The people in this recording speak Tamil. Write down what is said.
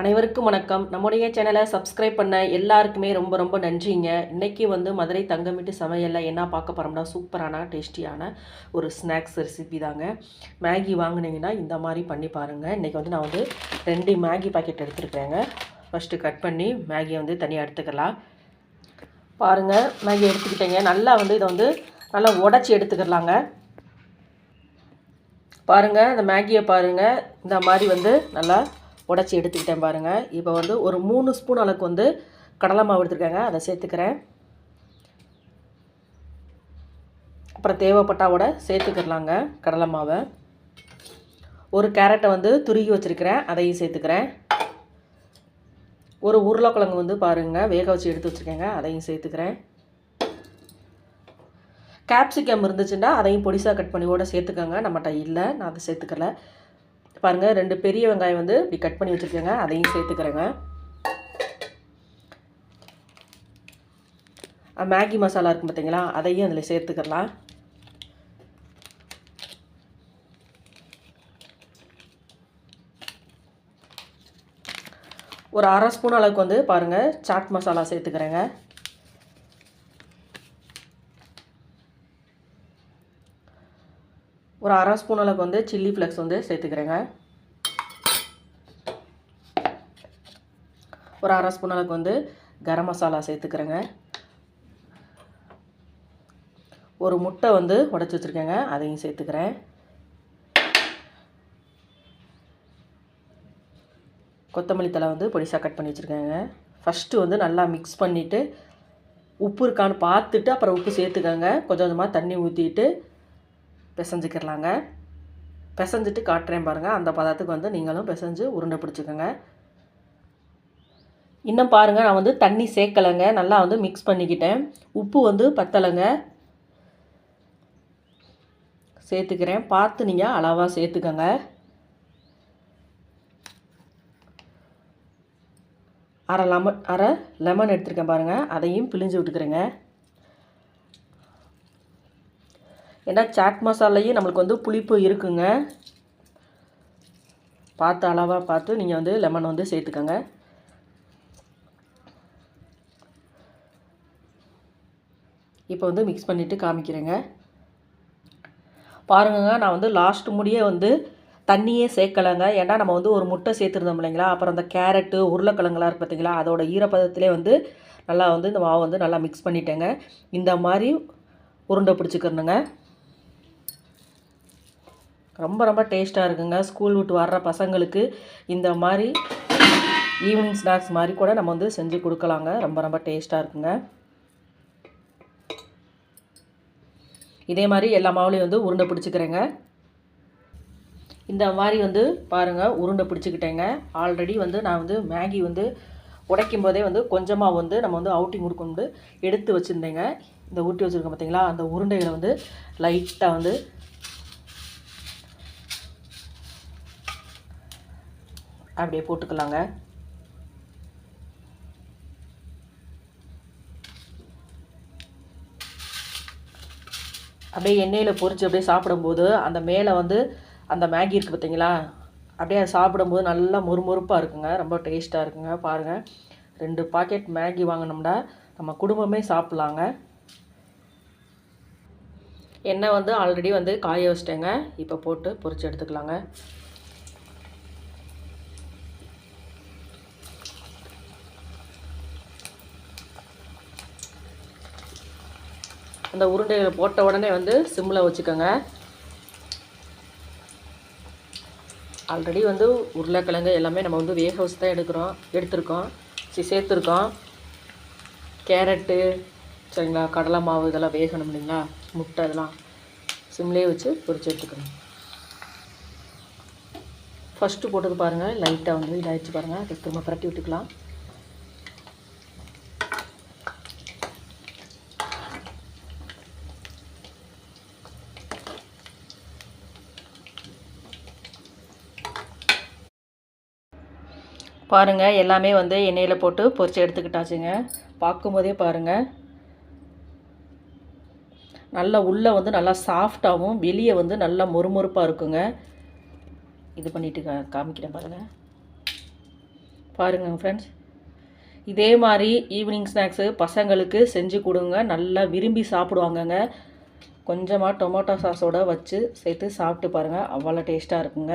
அனைவருக்கும் வணக்கம். நம்முடைய சேனலை சப்ஸ்கிரைப் பண்ண எல்லாருக்குமே ரொம்ப ரொம்ப நன்றிங்க. இன்றைக்கி வந்து மதுரை தங்கமிட்டு சமையலில் என்ன பார்க்க போகிறோம்னா சூப்பரான டேஸ்டியான ஒரு ஸ்நாக்ஸ் ரெசிபி தாங்க. மேகி வாங்குனீங்கன்னா இந்த மாதிரி பண்ணி பாருங்கள் இன்றைக்கி வந்து நான் வந்து ரெண்டு மேகி பாக்கெட் எடுத்துருக்கேங்க. ஃபஸ்ட்டு கட் பண்ணி மேகியை வந்து தனியாக எடுத்துக்கலாம். பாருங்கள் மேகி எடுத்துக்கிட்டேங்க. நல்லா வந்து இதை வந்து நல்லா உடச்சி எடுத்துக்கலாங்க. பாருங்கள் இந்த மேகியை பாருங்கள் இந்த மாதிரி வந்து நல்லா உடச்சி எடுத்துக்கிட்டேன் பாருங்கள் இப்போ வந்து ஒரு மூணு ஸ்பூன் அளவுக்கு வந்து கடலை மாவு எடுத்துருக்கேங்க. அதை சேர்த்துக்கிறேன். அப்புறம் தேவைப்பட்டாவோட சேர்த்துக்கிறலாங்க கடலை மாவை. ஒரு கேரட்டை வந்து துருகி வச்சுருக்கிறேன். அதையும் சேர்த்துக்கிறேன். ஒரு உருளைக்கிழங்கு வந்து பாருங்கள் வேக வச்சு எடுத்து வச்சுருக்கேங்க. அதையும் சேர்த்துக்கிறேன். கேப்சிகம் இருந்துச்சுன்னா அதையும் பொடிசாக கட் பண்ணி கூட சேர்த்துக்கோங்க. நம்மகிட்ட இல்லை நான் அதை சேர்த்துக்கல. பாருங்கள் ரெண்டு பெரிய வெங்காயம் வந்து இப்படி கட் பண்ணி வச்சுருக்கேங்க. அதையும் சேர்த்துக்கிறேங்க. மேகி மசாலா இருக்கும் பார்த்தீங்களா அதையும் அதில் சேர்த்துக்கலாம் ஒரு அரை ஸ்பூன் அளவுக்கு வந்து பாருங்கள் சாட் மசாலா சேர்த்துக்கிறேங்க. ஒரு அரை ஸ்பூன் அளவுக்கு வந்து சில்லி ஃப்ளெக்ஸ் வந்து சேர்த்துக்கிறேங்க. ஒரு அரை ஸ்பூன் அளவுக்கு வந்து கரம் மசாலா சேர்த்துக்கிறேங்க. ஒரு முட்டை வந்து உடச்சி வச்சுருக்கேங்க அதையும் சேர்த்துக்கிறேன். கொத்தமல்லி தலை வந்து பொடிசாக கட் பண்ணி வச்சுருக்கேங்க. ஃபஸ்ட்டு வந்து நல்லா மிக்ஸ் பண்ணிவிட்டு உப்பு இருக்கான்னு பார்த்துட்டு அப்புறம் உப்பு சேர்த்துக்கோங்க. கொஞ்சம் கொஞ்சமாக தண்ணி ஊற்றிட்டு பிசைஞ்சிக்கிறலாங்க பிசைஞ்சிட்டு காட்டுறேன் பாருங்கள் அந்த பதத்துக்கு வந்து நீங்களும் பிசைஞ்சு உருண்டை பிடிச்சிக்கோங்க. இன்னும் பாருங்கள் நான் வந்து தண்ணி சேர்க்கலைங்க. நல்லா வந்து மிக்ஸ் பண்ணிக்கிட்டேன். உப்பு வந்து பத்தலைங்க. சேர்த்துக்கிறேன். பார்த்து நீங்கள் அளவாக சேர்த்துக்கோங்க. அரை லெமன் அரை லெமன் எடுத்துருக்கேன் பாருங்கள் அதையும் பிழிஞ்சு விட்டுக்கிறேங்க. ஏன்னா சாட் மசாலையும் நம்மளுக்கு வந்து புளிப்பு இருக்குங்க. பார்த்து அளவாக பார்த்து நீங்கள் வந்து லெமன் வந்து சேர்த்துக்கோங்க. இப்போ வந்து மிக்ஸ் பண்ணிவிட்டு காமிக்கிறேங்க. பாருங்கங்க நான் வந்து லாஸ்ட் முடியே வந்து தண்ணியே சேர்க்கலைங்க. ஏன்னா நம்ம வந்து ஒரு முட்டை சேர்த்துருந்தோம் இல்லைங்களா? அப்புறம் அந்த கேரட்டு உருளைக்கிழங்குலாம் இருக்குது பார்த்தீங்களா அதோட ஈரப்பதத்திலே வந்து நல்லா வந்து இந்த மாவு வந்து நல்லா மிக்ஸ் பண்ணிட்டேங்க. இந்த மாதிரி உருண்டை பிடிச்சிக்கிறணுங்க ரொம்ப ரொம்ப டேஸ்ட்டாக இருக்குங்க. ஸ்கூல் விட்டு வர்ற பசங்களுக்கு இந்த மாதிரி ஈவினிங் ஸ்நாக்ஸ் மாதிரி கூட நம்ம வந்து செஞ்சு கொடுக்கலாங்க. ரொம்ப ரொம்ப டேஸ்ட்டாக இருக்குங்க. இதே மாதிரி எல்லா மாவுலையும் வந்து உருண்டை பிடிச்சிக்கிறேங்க. இந்த மாதிரி வந்து பாருங்கள் உருண்டை பிடிச்சிக்கிட்டேங்க. ஆல்ரெடி வந்து நான் வந்து மேகி வந்து உடைக்கும் போதே வந்து கொஞ்சமாக வந்து நம்ம வந்து அவுட்டிங் கொடுக்கொண்டு எடுத்து வச்சுருந்தேங்க. இந்த ஊட்டி வச்சுருக்கோம் பார்த்தீங்களா அந்த உருண்டைகளை வந்து லைட்டாக வந்து அப்படியே போட்டுக்கலாங்க. அப்படியே எண்ணெயில் பொரித்து அப்படியே சாப்பிடும்போது அந்த மேலே வந்து அந்த மேகி இருக்குது பார்த்தீங்களா? அப்படியே அதை சாப்பிடும்போது நல்லா மொறுமொறுப்பாக இருக்குங்க. ரொம்ப டேஸ்ட்டாக இருக்குங்க. பாருங்கள் ரெண்டு பாக்கெட் மேகி வாங்கினோம்னா நம்ம குடும்பமே சாப்பிட்லாங்க. எண்ணெய் வந்து ஆல்ரெடி வந்து காய வச்சிட்டேங்க. இப்போ போட்டு பொரித்து எடுத்துக்கலாங்க. அந்த உருண்டைகளை போட்ட உடனே வந்து சிம்மில் வச்சுக்கோங்க. ஆல்ரெடி வந்து உருளைக்கிழங்கு எல்லாமே நம்ம வந்து வேக வச்சு தான் எடுக்கிறோம் எடுத்திருக்கோம். சி சேர்த்துருக்கோம். கேரட்டு சரிங்களா கடலை மாவு இதெல்லாம் வேகணும் இல்லைங்களா? முட்டை இதெல்லாம் சிம்லேயே வச்சு பொரிச்சு எடுத்துக்கணும். ஃபஸ்ட்டு போட்டது பாருங்கள் லைட்டாக வந்து இதாகிடுச்சு பாருங்கள் திரும்ப புரட்டி விட்டுக்கலாம். பாருங்கள் எல்லாமே வந்து எண்ணெயில் போட்டு பொரிச்சு எடுத்துக்கிட்டாச்சுங்க. பார்க்கும்போதே பாருங்கள் நல்லா உள்ளே வந்து நல்லா சாஃப்டாகவும் வெளியே வந்து நல்லா மொறுமொறுப்பாக இருக்குங்க. இது பண்ணிட்டு கா காமிக்கிறேன் பாருங்கள் பாருங்கள் ஃப்ரெண்ட்ஸ் இதே மாதிரி ஈவினிங் ஸ்நாக்ஸு பசங்களுக்கு செஞ்சு கொடுங்க. நல்லா விரும்பி சாப்பிடுவாங்கங்க. கொஞ்சமாக டொமேட்டோ சாஸோட வச்சு சேர்த்து சாப்பிட்டு பாருங்கள் அவ்வளோ டேஸ்ட்டாக இருக்குங்க.